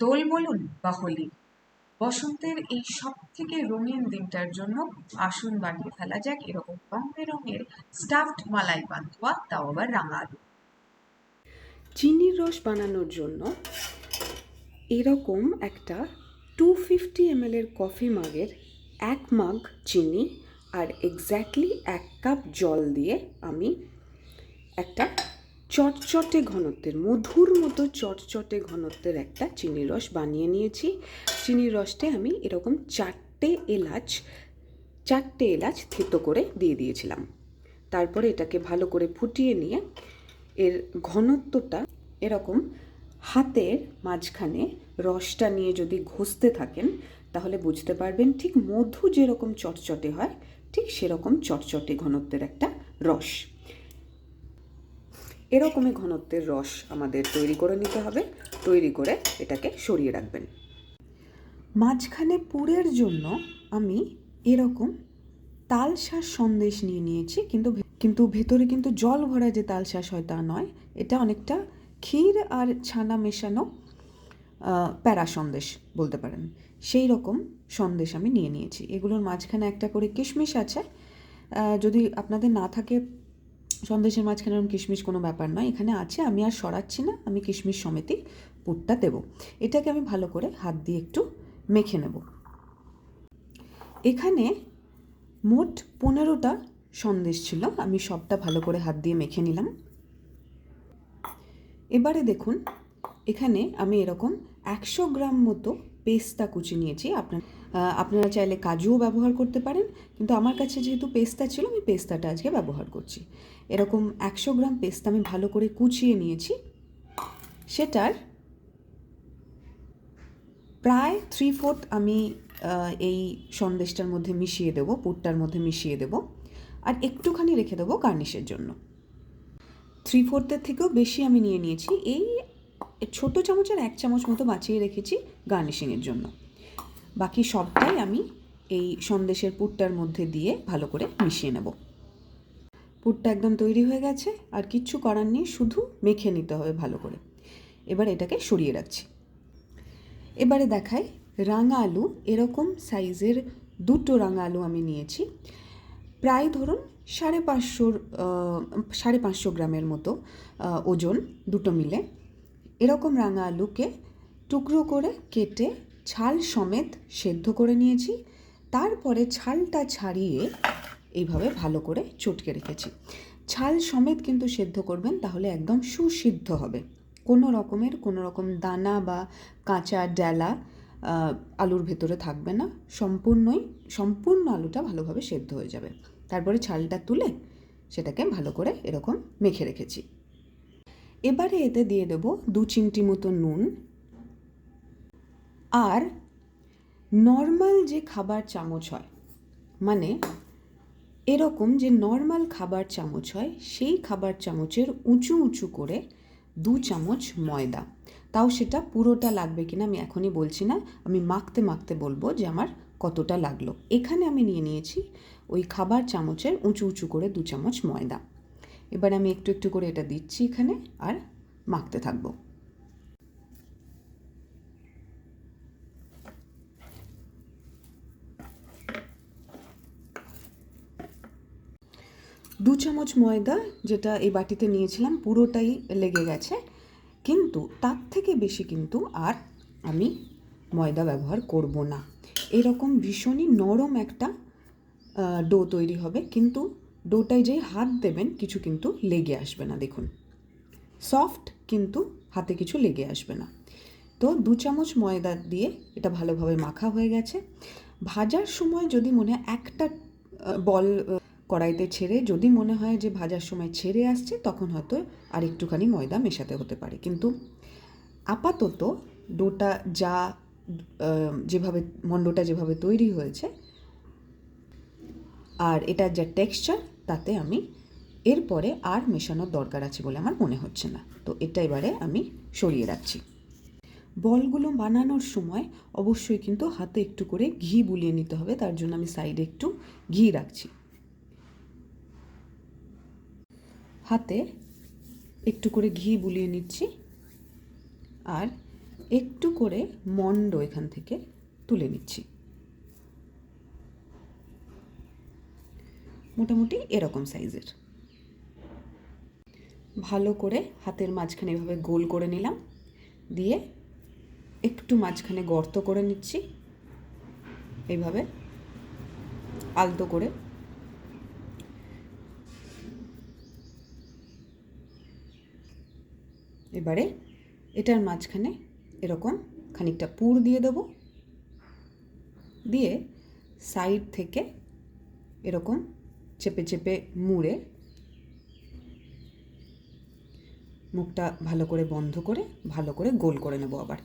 দোল বলুন বা হোলি, বসন্তের এই সব থেকে রঙিন দিনটার জন্য আসুন বানিয়ে ফেলা যাক এরকম রং বেরঙের স্টাফড মালাই পান্তুয়া, তাও আবার রাঙা আলু চিনির রস বানানোর জন্য এরকম একটা টু ফিফটি এম এর কফি মাগের এক মাগ চিনি আর এক্স্যাক্টলি এক কাপ জল দিয়ে আমি একটা চটচটে ঘনত্বের, মধুর মতো চটচটে ঘনত্বের একটা চিনির রস বানিয়ে নিয়েছি। চিনির রসটা আমি এরকম চারটে এলাচ চারটে এলাচ থেতো করে দিয়ে দিয়েছিলাম। তারপরে এটাকে ভালো করে ফুটিয়ে নিয়ে এর ঘনত্বটা এরকম হাতের মাঝখানে রসটা নিয়ে যদি ঘষতে থাকেন, তাহলে বুঝতে পারবেন ঠিক মধু যেরকম চটচটে হয়, ঠিক সেরকম চটচটে ঘনত্বের একটা রস। এরকমই ঘনত্বের রস আমাদের তৈরি করে নিতে হবে, তৈরি করে এটাকে সরিয়ে রাখবেন। মাঝখানে পুরের জন্য আমি এরকম তালশাঁস সন্দেশ নিয়ে নিয়েছি, কিন্তু কিন্তু ভেতরে কিন্তু জল ভরা যে তালশাঁস হয় তা নয়, এটা অনেকটা ক্ষীর আর ছানা মেশানো প্যারা সন্দেশ বলতে পারেন। সেই রকম সন্দেশ আমি নিয়ে নিয়েছি। এগুলোর মাঝখানে একটা করে কিশমিশ আছে। যদি আপনাদের না থাকে সন্দেশের মাঝখানে এরকম কিশমিশ কোনো ব্যাপার নয়। এখানে আছে, আমি আর সরাচ্ছি না, আমি কিশমিশ সমেতই পুরটা দেবো। এটাকে আমি ভালো করে হাত দিয়ে একটু মেখে নেব। এখানে মোট পনেরোটা সন্দেশ ছিল, আমি সবটা ভালো করে হাত দিয়ে মেখে নিলাম। এবারে দেখুন, এখানে আমি এরকম একশো গ্রাম মতো পেস্তা কুচি নিয়েছি। আপনার আপনারা চাইলে কাজুও ব্যবহার করতে পারেন, কিন্তু আমার কাছে যেহেতু পেস্তা ছিল, আমি পেস্তাটা আজকে ব্যবহার করছি। এরকম একশো গ্রাম পেস্তা আমি ভালো করে কুচিয়ে নিয়েছি। সেটার প্রায় থ্রি ফোর্থ আমি এই সন্দেশটার মধ্যে মিশিয়ে দেবো, পুরটার মধ্যে মিশিয়ে দেবো, আর একটুখানি রেখে দেবো গার্নিশের জন্য। থ্রি ফোর্থের থেকেও বেশি আমি নিয়ে নিয়েছি, এই ছোট চামচের এক চামচ মতো বাঁচিয়ে রেখেছি গার্নিশিংয়ের জন্য। বাকি সবটাই আমি এই সন্দেশের পুরটার মধ্যে দিয়ে ভালো করে মিশিয়ে নেব। পুরটা একদম তৈরি হয়ে গেছে আর কিচ্ছু করার নেই, শুধু মেখে নিতে হবে ভালো করে। এবার এটাকে সরিয়ে রাখছি। এবারে দেখাই রাঙা আলু, এরকম সাইজের দুটো রাঙা আলু আমি নিয়েছি। প্রায় ধরুন সাড়ে পাঁচশোর সাড়ে পাঁচশো গ্রামের মতো ওজন দুটো মিলে। এরকম রাঙা আলুকে টুকরো করে কেটে ছাল সমেত সেদ্ধ করে নিয়েছি। তারপরে ছালটা ছাড়িয়ে এইভাবে ভালো করে চটকে রেখেছি। ছাল সমেত কিন্তু সেদ্ধ করবেন, তাহলে একদম সুসিদ্ধ হবে। কোনো রকমের, কোনো রকম দানা বা কাঁচা ডালা আলুর ভেতরে থাকবে না। সম্পূর্ণই, সম্পূর্ণ আলুটা ভালোভাবে সেদ্ধ হয়ে যাবে। তারপরে ছালটা তুলে সেটাকে ভালো করে এরকম মেখে রেখেছি। এবারে এতে দিয়ে দেব দু চিমটি মতো নুন আর নর্মাল যে খাবার চামচ হয় মানে এরকম যে নর্মাল খাবার চামচ হয়, সেই খাবার চামচের উঁচু উঁচু করে দু চামচ ময়দা। তাও সেটা পুরোটা লাগবে কিনা আমি এখনই বলছি না, আমি মাখতে মাখতে বলব যে আমার কতটা লাগল। এখানে আমি নিয়ে নিয়েছি ওই খাবার চামচের উঁচু উঁচু করে দু চামচ ময়দা। এবার আমি একটু একটু করে এটা দিচ্ছি এখানে আর মাখতে থাকব। দু চামচ ময়দা যেটা এই বাটিতে নিয়েছিলাম, পুরোটাই লেগে গেছে। কিন্তু তার থেকে বেশি কিন্তু আর আমি ময়দা ব্যবহার করব না। এরকম ভীষণই নরম একটা ডো তৈরি হবে। কিন্তু ডোটায় যেই হাত দেবেন, কিছু কিন্তু লেগে আসবে না, দেখুন। সফট কিন্তু হাতে কিছু লেগে আসবে না। তো দু চামচ ময়দা দিয়ে এটা ভালোভাবে মাখা হয়ে গেছে। ভাজার সময় যদি মনে একটা বল কড়াইতে ছেড়ে যদি মনে হয় যে ভাজার সময় ছেড়ে আসছে, তখন হয়তো আর একটুখানি ময়দা মেশাতে হতে পারে। কিন্তু আপাতত ডোটা যা যেভাবে, মণ্ডটা যেভাবে তৈরি হয়েছে, আর এটার যা টেক্সচার তাতে আমি এরপরে আর মেশানোর দরকার আছে বলে আমার মনে হচ্ছে না। তো এটা এবারে আমি সরিয়ে রাখছি। বলগুলো বানানোর সময় অবশ্যই কিন্তু হাতে একটু করে ঘি বুলিয়ে নিতে হবে, তার জন্য আমি সাইডে একটু ঘি রাখছি। হাতে একটু করে ঘি বুলিয়ে নিচ্ছি। আর একটু করে মন্ড এখান থেকে তুলে নিচ্ছি। মোটামুটি এরকম সাইজের। ভালো করে হাতের মাঝখানে এভাবে গোল করে নিলাম। দিয়ে একটু মাঝখানে গর্ত করে নিচ্ছি। এইভাবে আলতো করে এবারে এটার মাঝখানে এরকম খানিকটা পুর দিয়ে দেবো। দিয়ে সাইড থেকে এরকম চেপে চেপে মুড়ে মুখটা ভালো করে বন্ধ করে, ভালো করে গোল করে নেব আবার।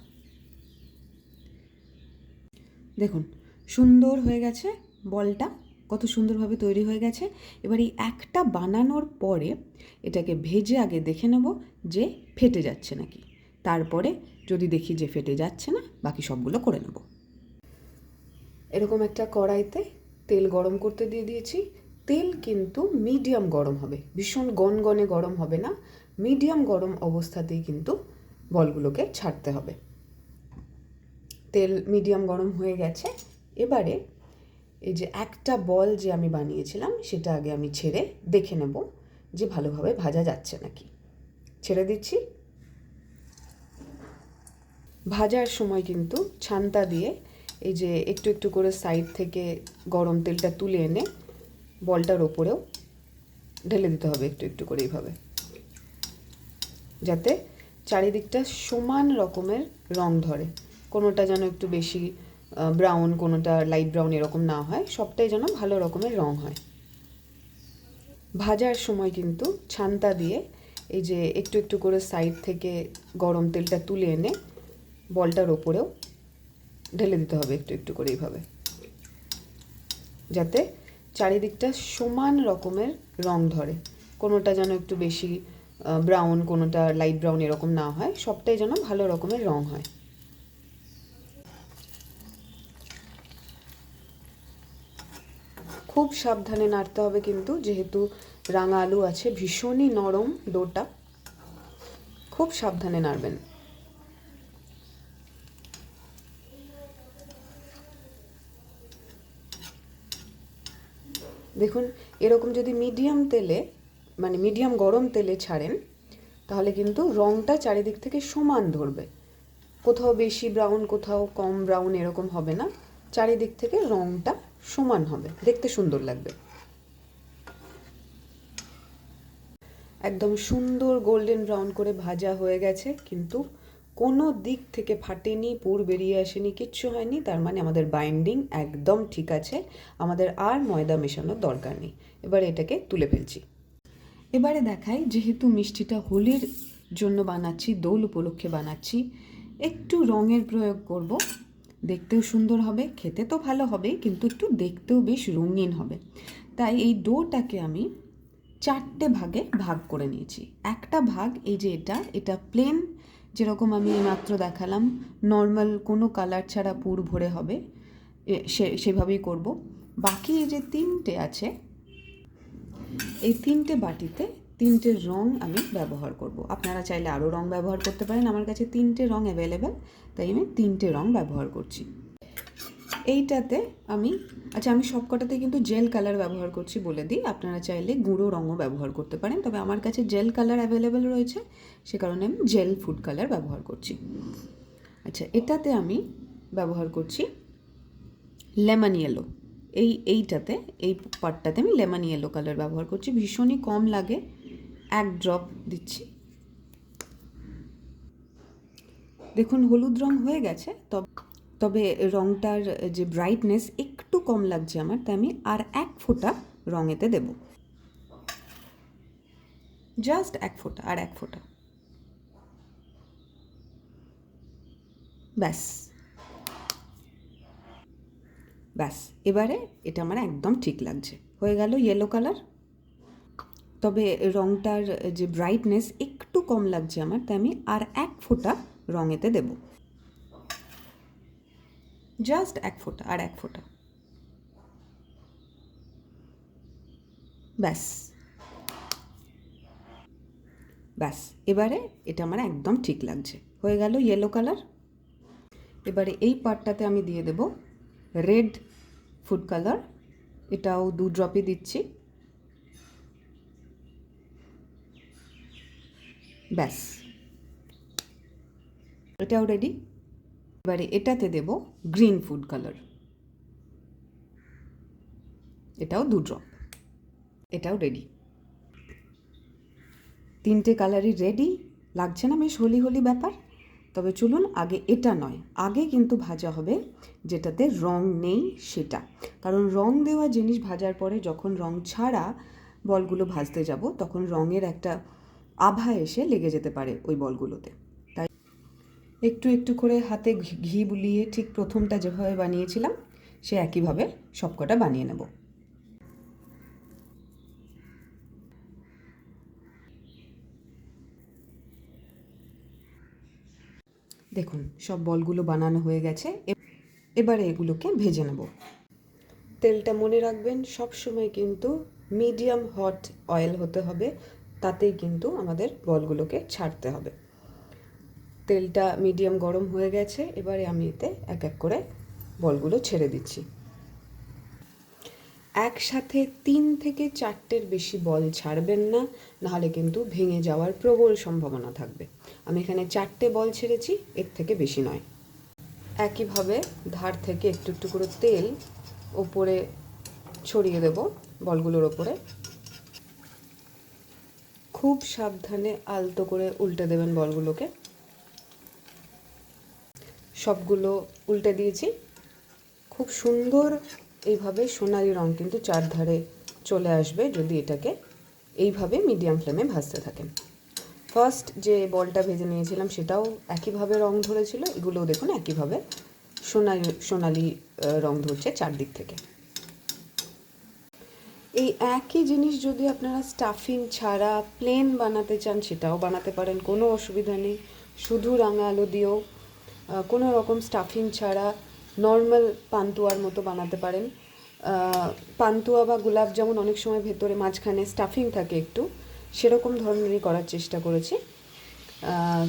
দেখুন, সুন্দর হয়ে গেছে বলটা। কত সুন্দরভাবে তৈরি হয়ে গেছে। এবার এই একটা বানানোর পরে এটাকে ভেজে আগে দেখে নেব যে ফেটে যাচ্ছে নাকি। তারপরে যদি দেখি যে ফেটে যাচ্ছে না, বাকি সবগুলো করে নেব। এরকম একটা কড়াইতে তেল গরম করতে দিয়ে দিয়েছি। তেল কিন্তু মিডিয়াম গরম হবে, ভীষণ গনগনে গরম হবে না। মিডিয়াম গরম অবস্থাতেই কিন্তু বলগুলোকে ছাড়তে হবে। তেল মিডিয়াম গরম হয়ে গেছে। এবারে এই যে একটা বল যে আমি বানিয়েছিলাম, সেটা আগে আমি ছেড়ে দেখে নেব যে ভালোভাবে ভাজা যাচ্ছে নাকি। ছেড়ে দিচ্ছি। ভাজার সময় কিন্তু ছান্তা দিয়ে এই যে একটু একটু করে সাইড থেকে গরম তেলটা তুলে এনে বলটার ওপরেও ঢেলে দিতে হবে একটু একটু করে এইভাবে। যাতে চারিদিকটা সমান রকমের রং ধরে। কোনোটা যেন একটু বেশি ব্রাউন কোনোটা লাইট ব্রাউন এরকম না হয়। সবটাই যেন ভালো রকমের রং হয়। ভাজার সময় কিন্তু ছান্তা দিয়ে এই যে একটু একটু করে সাইড থেকে গরম তেলটা তুলে এনে বলটার ওপরেও ঢেলে দিতে হবে একটু একটু করে এইভাবে। যাতে চারিদিকটা সমান রকমের রং ধরে। কোনোটা যেন একটু বেশি ব্রাউন কোনোটা লাইট ব্রাউন এরকম না হয়। সবটাই যেন ভালো রকমের রং হয়। খুব সাবধানে নাড়তে হবে কিন্তু, যেহেতু রাঙা আলু আছে, ভীষণই নরম ডোটা। খুব সাবধানে নাড়বেন। দেখুন, এরকম যদি মিডিয়াম তেলে মানে মিডিয়াম গরম তেলে ছাড়েন, তাহলে কিন্তু রঙটা চারিদিক থেকে সমান ধরবে। কোথাও বেশি ব্রাউন কোথাও কম ব্রাউন এরকম হবে না। চারিদিক থেকে রঙটা সমান হবে। দেখতে সুন্দর লাগবে। একদম সুন্দর গোল্ডেন ব্রাউন করে ভাজা হয়ে গেছে, কিন্তু কোনো দিক থেকে ফাটেনি, পুর বেরিয়ে আসেনি, কিচ্ছু হয়নি। তার মানে আমাদের বাইন্ডিং একদম ঠিক আছে। আমাদের আর ময়দা মেশানোর দরকার নেই। এবার এটাকে তুলে ফেলছি। এবারে দেখাই, যেহেতু মিষ্টিটা হোলির জন্য বানাচ্ছি, দোল উপলক্ষে বানাচ্ছি, একটু রঙের প্রয়োগ করব। দেখতেও সুন্দর হবে, খেতে তো ভালো হবে, কিন্তু একটু দেখতেও বেশ রঙিন হবে। তাই এই ডোটাকে আমি চারটে ভাগে ভাগ করে নিয়েছি। একটা ভাগ, এই যে এটা এটা প্লেন যেরকম আমি মাত্র দেখালাম নর্মাল কোনো কালার ছাড়া পুর ভরে হবে সে, সেভাবেই করব। বাকি এই যে তিনটে আছে, এই তিনটে বাটিতে তিনটে রং আমি ব্যবহার করব। আপনারা চাইলে আরও রং ব্যবহার করতে পারেন। আমার কাছে তিনটে রং অ্যাভেলেবেল তাই আমি তিনটে রং ব্যবহার করছি। এইটাতে আমি আচ্ছা আমি সবকটাতে কিন্তু জেল কালার ব্যবহার করছি বলে দিই। আপনারা চাইলে গুঁড়ো রঙও ব্যবহার করতে পারেন। তবে আমার কাছে জেল কালার অ্যাভেলেবেল রয়েছে। সে কারণে আমি জেল ফুড কালার ব্যবহার করছি। আচ্ছা এটাতে আমি ব্যবহার করছি লেমন ইয়েলো এই, এইটাতে, এই পার্টটাতে আমি লেমন ইয়েলো কালার ব্যবহার করছি। ভীষণই কম লাগে। এক ড্রপ দিচ্ছি। দেখুন, হলুদ রং হয়ে গেছে, তবে তবে রংটার যে ব্রাইটনেস একটু কম লাগছে আমার, তাই আমি আর এক ফোঁটা রঙেতে দেব। জাস্ট এক ফোঁটা, আর এক ফোঁটা। ব্যাস। ব্যাস, এবারে এটা আমার একদম ঠিক লাগছে। হয়ে গেল ইয়েলো কালার তবে রংটার যে ব্রাইটনেস একটু কম লাগছে আমার, তাই আমি আর এক ফোঁটা রঙেতে দেব। জাস্ট এক ফোঁটা, আর এক ফোঁটা। ব্যাস। ব্যাস, এবারে এটা আমার একদম ঠিক লাগছে। হয়ে গেল ইয়েলো কালার এবারে এই পার্টটাতে আমি দিয়ে দেব রেড ফুড কালার এটাও দু ড্রপই দিচ্ছি। ব্যাস। এটাও রেডি এবারে এটাতে দেব গ্রিন ফুড কালার এটাও দু ড্রপ এটাও রেডি তিনটে কালারই রেডি লাগছে না বেশ হোলি হোলি ব্যাপার? তবে চলুন আগে এটা নয়। আগে কিন্তু ভাজা হবে যেটাতে রং নেই সেটা। কারণ রং দেওয়া জিনিস ভাজার পরে যখন রং ছাড়া বলগুলো ভাজতে যাব, তখন রঙের একটা আভা এসে লেগে যেতে পারে ওই বলগুলোতে। তাই একটু একটু করে হাতে ঘি- বুলিয়ে ঠিক প্রথমটা যেভাবে বানিয়েছিলাম, সে একইভাবে সবকটা বানিয়ে নেব। দেখুন, সব বলগুলো বানানো হয়ে গেছে। এবারে এগুলোকে ভেজে নেব। তেলটা মনে রাখবেন সব সময় কিন্তু মিডিয়াম হট অয়েল হতে হবে। তাতেই কিন্তু আমাদের বলগুলোকে ছাড়তে হবে। তেলটা মিডিয়াম গরম হয়ে গেছে, এবারে আমি এতে এক এক করে বলগুলো ছেড়ে দিচ্ছি। একসাথে তিন থেকে চারটের বেশি বল ছাড়বেন না, নাহলে কিন্তু ভেঙে যাওয়ার প্রবল সম্ভাবনা থাকবে। আমি এখানে চারটে বল ছেড়েছি, এর থেকে বেশি নয়। একইভাবে ধার থেকে একটু একটু করে তেল ওপরে ছড়িয়ে দেব বলগুলোর ওপরে। খুব সাবধানে আলতো করে উল্টে দেবেন বলগুলোকে। সবগুলো উল্টে দিয়েছি। খুব সুন্দর এইভাবে সোনালি রং কিন্তু চারধারে চলে আসবে যদি এটাকে এইভাবে মিডিয়াম ফ্লেমে ভাজতে থাকেন। ফার্স্ট যে বলটা ভেজে নিয়েছিলাম সেটাও একইভাবে রং ধরেছিল। এগুলোও দেখুন একইভাবে সোনালি সোনালি রং ধরছে চারদিক থেকে। এই একই জিনিস যদি আপনারা স্টাফিং ছাড়া প্লেন বানাতে চান, সেটাও বানাতে পারেন, কোনো অসুবিধা নেই। শুধু রাঙা আলু দিয়েও কোনো রকম স্টাফিং ছাড়া নর্মাল পান্তুয়ার মতো বানাতে পারেন। পান্তুয়া বা গোলাপ যেমন অনেক সময় ভেতরে মাঝখানে স্টাফিং থাকে একটু, সেরকম ধরনেরই করার চেষ্টা করেছি।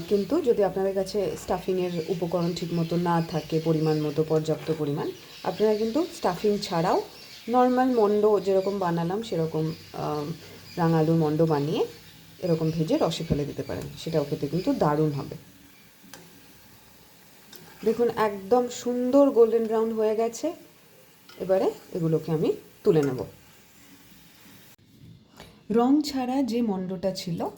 কিন্তু যদি আপনাদের কাছে স্টাফিংয়ের উপকরণ ঠিক মতো না থাকে, পরিমাণ মতো, পর্যাপ্ত পরিমাণ, আপনারা কিন্তু স্টাফিং ছাড়াও নর্মাল মন্ড যেরকম বানালাম সেরকম আহ, রাঙালুর মন্ড বানিয়ে এরকম ভেজে রসে ফেলে দিতে পারেন। সেটাও খেতে কিন্তু দারুণ হবে। দেখুন একদম সুন্দর গোল্ডেন ব্রাউন হয়ে গেছে। এবারে এগুলোকে আমি তুলে নেব। রং ছাড়া যে মণ্ডটা ছিল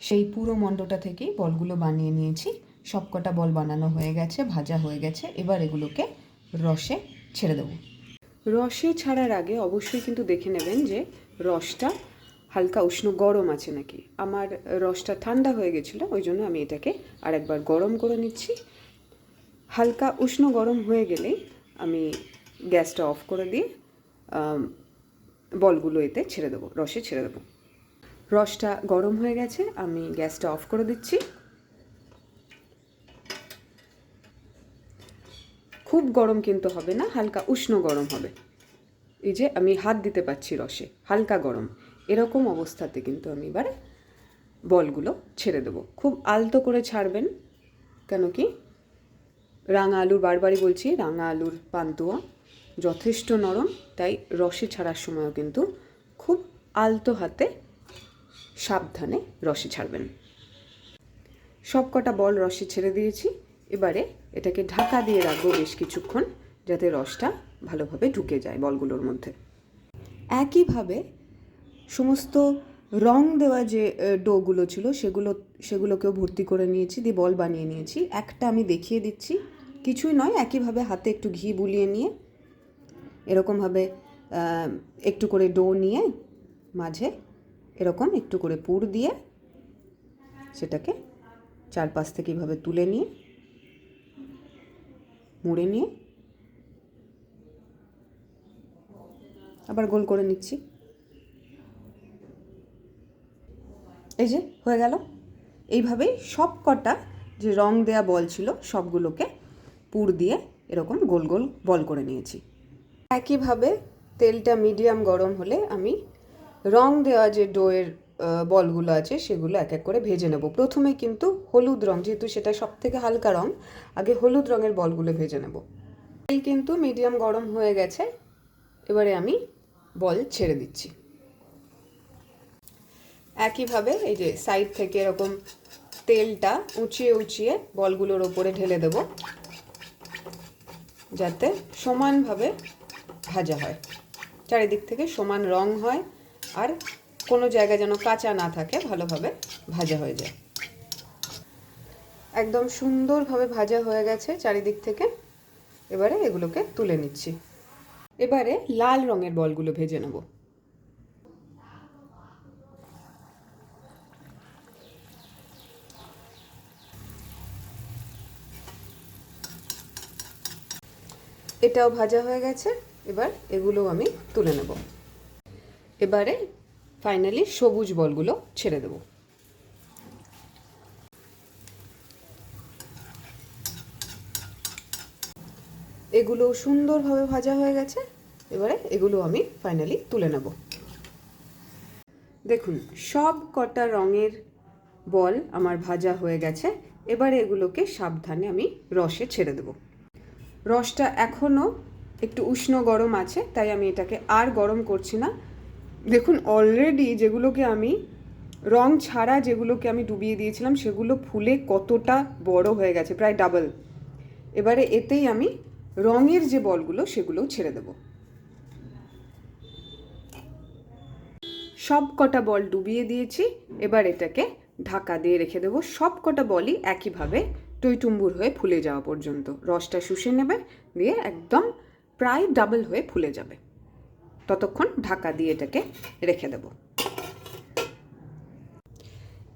সেই পুরো মণ্ডটা থেকেই বলগুলো বানিয়ে নিয়েছি। সবকটা বল বানানো হয়ে গেছে ভাজা হয়ে গেছে। এবার এগুলোকে রসে ছেড়ে দেবো। রসে ছাড়ার আগে অবশ্যই কিন্তু দেখে নেবেন যে রসটা হালকা উষ্ণ গরম আছে নাকি। আমার রসটা ঠান্ডা হয়ে গেছিল, ওই জন্য আমি এটাকে আরেকবার গরম করে নিচ্ছি। হালকা উষ্ণ গরম হয়ে গেলেই আমি গ্যাসটা অফ করে দিয়ে বলগুলো এতে ছেড়ে দেবো, রসে ছেড়ে দেবো। রসটা গরম হয়ে গেছে, আমি গ্যাসটা অফ করে দিচ্ছি। খুব গরম কিন্তু হবে না, হালকা উষ্ণ গরম হবে। এই যে আমি হাত দিতে পারছি রসে, হালকা গরম। এরকম অবস্থাতে কিন্তু আমি এবার বলগুলো ছেড়ে দেবো। খুব আলতো করে ছাড়বেন, কেন কি? রাঙা আলুর বারবারই বলছি, রাঙা আলুর পান্তুয়া যথেষ্ট নরম, তাই রসে ছাড়ার সময়ও কিন্তু খুব আলতো হাতে সাবধানে রসে ছাড়বেন। সব কটা বল রসে ছেড়ে দিয়েছি, এবারে এটাকে ঢাকা দিয়ে রাখব বেশ কিছুক্ষণ যাতে রসটা ভালোভাবে ঢুকে যায় বলগুলোর মধ্যে। একইভাবে সমস্ত রং দেওয়া যে ডোগুলো ছিল সেগুলো, সেগুলোকেও ভর্তি করে নিয়েছি, দিয়ে বল বানিয়ে নিয়েছি। একটা আমি দেখিয়ে দিচ্ছি। কিছুই নয়, একইভাবে হাতে একটু ঘি বুলিয়ে নিয়ে, এরকমভাবে একটু করে ডো নিয়ে মাঝে এরকম একটু করে পুর দিয়ে সেটাকে চারপাশ থেকে এইভাবে তুলে নিয়ে মুড়ে নিয়ে আবার গোল করে নিচ্ছি। এই যে, হয়ে গেল। এইভাবেই সব কটা যে রং দেয়া বল ছিল, সবগুলোকে পুর দিয়ে এরকম গোল গোল বল করে নিয়েছি। একইভাবে তেলটা মিডিয়াম গরম হলে আমি রং দেওয়া যে ডোয়ের বলগুলো আছে, সেগুলো এক এক করে ভেজে নেব। প্রথমে কিন্তু হলুদ রং, যেহেতু সেটা সব থেকে হালকা রং, আগে হলুদ রঙের বলগুলো ভেজে নেব। তেল কিন্তু মিডিয়াম গরম হয়ে গেছে, এবারে আমি বল ছেড়ে দিচ্ছি। একইভাবে এই যে সাইড থেকে এরকম তেলটা উঁচিয়ে উঁচিয়ে বলগুলোর ওপরে ঢেলে দেব, যাতে সমানভাবে ভাজা হয়। চারিদিক থেকে সমান রং হয়, আর কোনো জায়গা যেন কাঁচা না থাকে, ভালোভাবে ভাজা হয়ে যায়। একদম সুন্দরভাবে ভাজা হয়ে গেছে চারিদিক থেকে। এবারে এগুলোকে তুলে নিচ্ছি। এবারে লাল রঙের বলগুলো ভেজে নেব। এটাও ভাজা হয়ে গেছে। এবার এগুলোও আমি তুলে নেব। এবারে ফাইনালি সবুজ বলগুলো ছেড়ে দেব। এগুলো সুন্দরভাবে ভাজা হয়ে গেছে। এবারে এগুলো আমি ফাইনালি তুলে নেব। দেখুন, সব কটা রঙের বল আমার ভাজা হয়ে গেছে। এবারে এগুলোকে সাবধানে আমি রসে ছেড়ে দেব। রসটা এখনও একটু উষ্ণ গরম আছে, তাই আমি এটাকে আর গরম করছি না। দেখুন অলরেডি যেগুলোকে আমি রং ছাড়া যেগুলোকে আমি ডুবিয়ে দিয়েছিলাম, সেগুলো ফুলে কতটা বড় হয়ে গেছে, প্রায় ডাবল এবারে এতেই আমি রঙের যে বলগুলো, সেগুলোও ছেড়ে দেব। সব কটা বল ডুবিয়ে দিয়েছি, এবার এটাকে ঢাকা দিয়ে রেখে দেবো। সব কটা বলই একইভাবে টইটুম্বুর হয়ে ফুলে যাওয়া পর্যন্ত। রসটা শুষে নেবে, দিয়ে একদম প্রায় ডাবল হয়ে ফুলে যাবে। ততক্ষণ ঢাকা দিয়ে এটাকে রেখে দেব।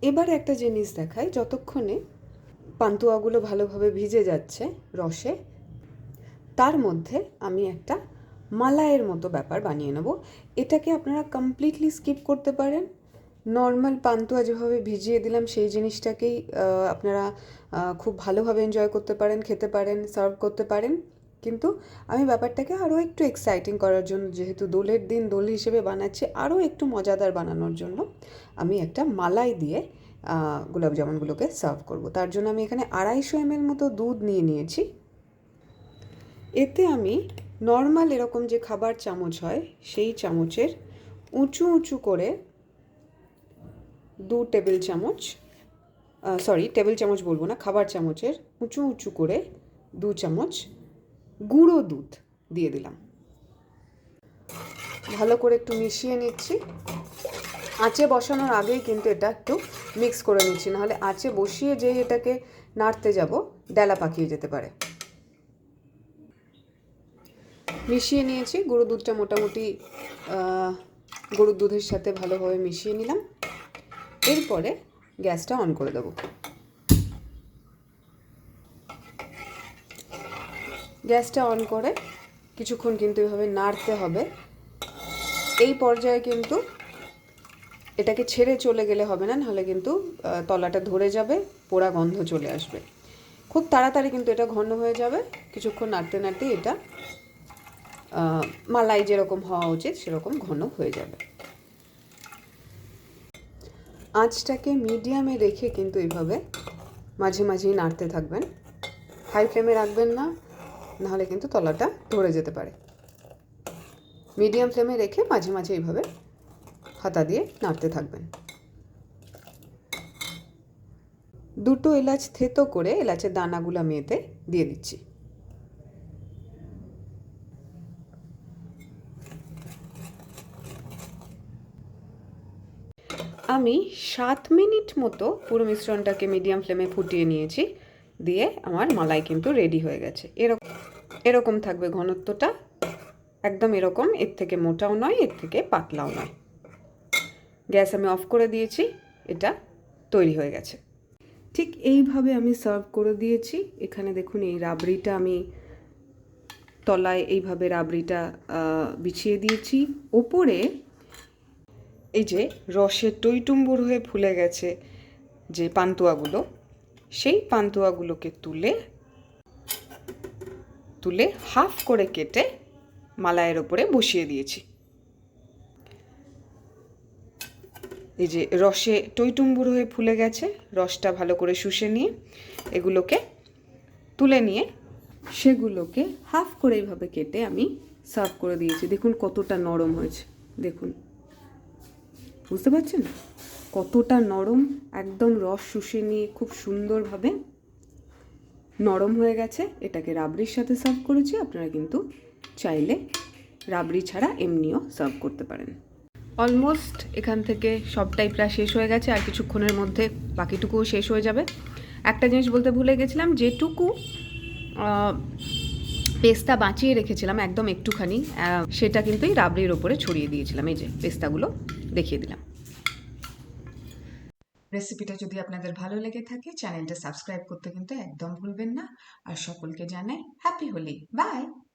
এবার একটা জিনিস দেখাই, যতক্ষণে পান্তুয়াগুলো ভালোভাবে ভিজে যাচ্ছে রসে, তার মধ্যে আমি একটা মালাইয়ের মতো ব্যাপার বানিয়ে নেব। এটাকে আপনারা কমপ্লিটলি স্কিপ করতে পারেন। নর্মাল পান্তুয়া যেভাবে ভিজিয়ে দিলাম, সেই জিনিসটাকেই আপনারা খুব ভালোভাবে এনজয় করতে পারেন, খেতে পারেন সার্ভ করতে পারেন। কিন্তু আমি ব্যাপারটাকে আরও একটু এক্সাইটিং করার জন্য, যেহেতু দোলের দিন দোল হিসেবে বানাচ্ছি আরও একটু মজাদার বানানোর জন্য আমি একটা মালাই দিয়ে গোলাপ জামুনগুলোকে সার্ভ করব। তার জন্য আমি এখানে আড়াইশো এমএল মতো দুধ নিয়ে নিয়েছি। এতে আমি নর্মাল এরকম যে খাবার চামচ হয়, সেই চামচের উঁচু উঁচু করে দু টেবিল চামচ সরি টেবিল চামচ বলব না, খাবার চামচের উঁচু উঁচু করে দু চামচ গুঁড়ো দুধ দিয়ে দিলাম। ভালো করে একটু মিশিয়ে নিচ্ছি। আঁচে বসানোর আগেই কিন্তু এটা একটু মিক্স করে নিচ্ছি, নাহলে আঁচে বসিয়ে যেই এটাকে নাড়তে যাব ডেলা পাকিয়ে যেতে পারে। মিশিয়ে নিয়েছি গরু দুধটা মোটামুটি গরুর দুধের সাথে ভালোভাবে মিশিয়ে নিলাম। এরপরে গ্যাসটা অন করে দেবো। গ্যাসটা অন করে কিছুক্ষণ কিন্তু এভাবে নাড়তে হবে। এই পর্যায়ে কিন্তু এটাকে ছেড়ে চলে গেলে হবে না, নাহলে কিন্তু তলাটা ধরে যাবে, পোড়া গন্ধ চলে আসবে। খুব তাড়াতাড়ি কিন্তু এটা ঘন হয়ে যাবে। কিছুক্ষণ নাড়তে নাড়তে এটা মালাই যেরকম হওয়া উচিত, সেরকম ঘন হয়ে যাবে। আঁচটাকে মিডিয়ামে রেখে কিন্তু এইভাবে মাঝে মাঝেই নাড়তে থাকবেন। হাই ফ্লেমে রাখবেন না নাহলে কিন্তু তলাটা ধরে যেতে পারে। মিডিয়াম ফ্লেমে রেখে মাঝে মাঝে এইভাবে হাতা দিয়ে নাড়তে থাকবেন। দুটো এলাচ থেতো করে এলাচের দানাগুলো আমি এতে দিয়ে দিচ্ছি। আমি সাত মিনিট মতো পুরো মিশ্রণটাকে মিডিয়াম ফ্লেমে ফুটিয়ে নিয়েছি। দিয়ে আমার মালাই কিন্তু রেডি হয়ে গেছে। এরকম এরকম থাকবে ঘনত্বটা। একদম এরকম, এর থেকে মোটাও নয়, এর থেকে পাতলাও নয়। গ্যাস আমি অফ করে দিয়েছি, এটা তৈরি হয়ে গেছে। ঠিক এইভাবে আমি সার্ভ করে দিয়েছি। এখানে দেখুন, এই রাবড়িটা আমি তলায় এইভাবে রাবড়িটা বিছিয়ে দিয়েছি। ওপরে এই যে রসে টইটুম্বুর হয়ে ফুলে গেছে যে পান্তুয়াগুলো সেই পান্তুয়াগুলোকে তুলে তুলে হাফ করে কেটে মালাইয়ের ওপরে বসিয়ে দিয়েছি। এই যে রসে টইটুম্বুর হয়ে ফুলে গেছে, রসটা ভালো করে শুষে নিয়ে এগুলোকে তুলে নিয়ে সেগুলোকে হাফ করে এইভাবে কেটে আমি সার্ভ করে দিয়েছি। দেখুন কতটা নরম হয়েছে। দেখুন। বুঝতে পারছেন? কতটা নরম, একদম রস শুষে নিয়ে খুব সুন্দরভাবে নরম হয়ে গেছে। এটাকে রাবড়ির সাথে সার্ভ করেছি, আপনারা কিন্তু চাইলে রাবড়ি ছাড়া এমনিও সার্ভ করতে পারেন। অলমোস্ট এখান থেকে সবটাই প্রায় শেষ হয়ে গেছে, আর কিছুক্ষণের মধ্যে বাকিটুকুও শেষ হয়ে যাবে। একটা জিনিস বলতে ভুলে গেছিলাম, যেটুকু পেস্তা বাঁচিয়ে রেখেছিলাম একদম একটুখানি সেটা কিন্তু এই রাবড়ির ওপরে ছড়িয়ে দিয়েছিলাম, এই যে পেস্তাগুলো দেখিয়ে দিলাম। রেসিপিটা যদি আপনাদের ভালো লেগে থাকে, চ্যানেলটা সাবস্ক্রাইব করতে কিন্তু একদম ভুলবেন না। আর সকলকে জানাই হ্যাপি হোলি বাই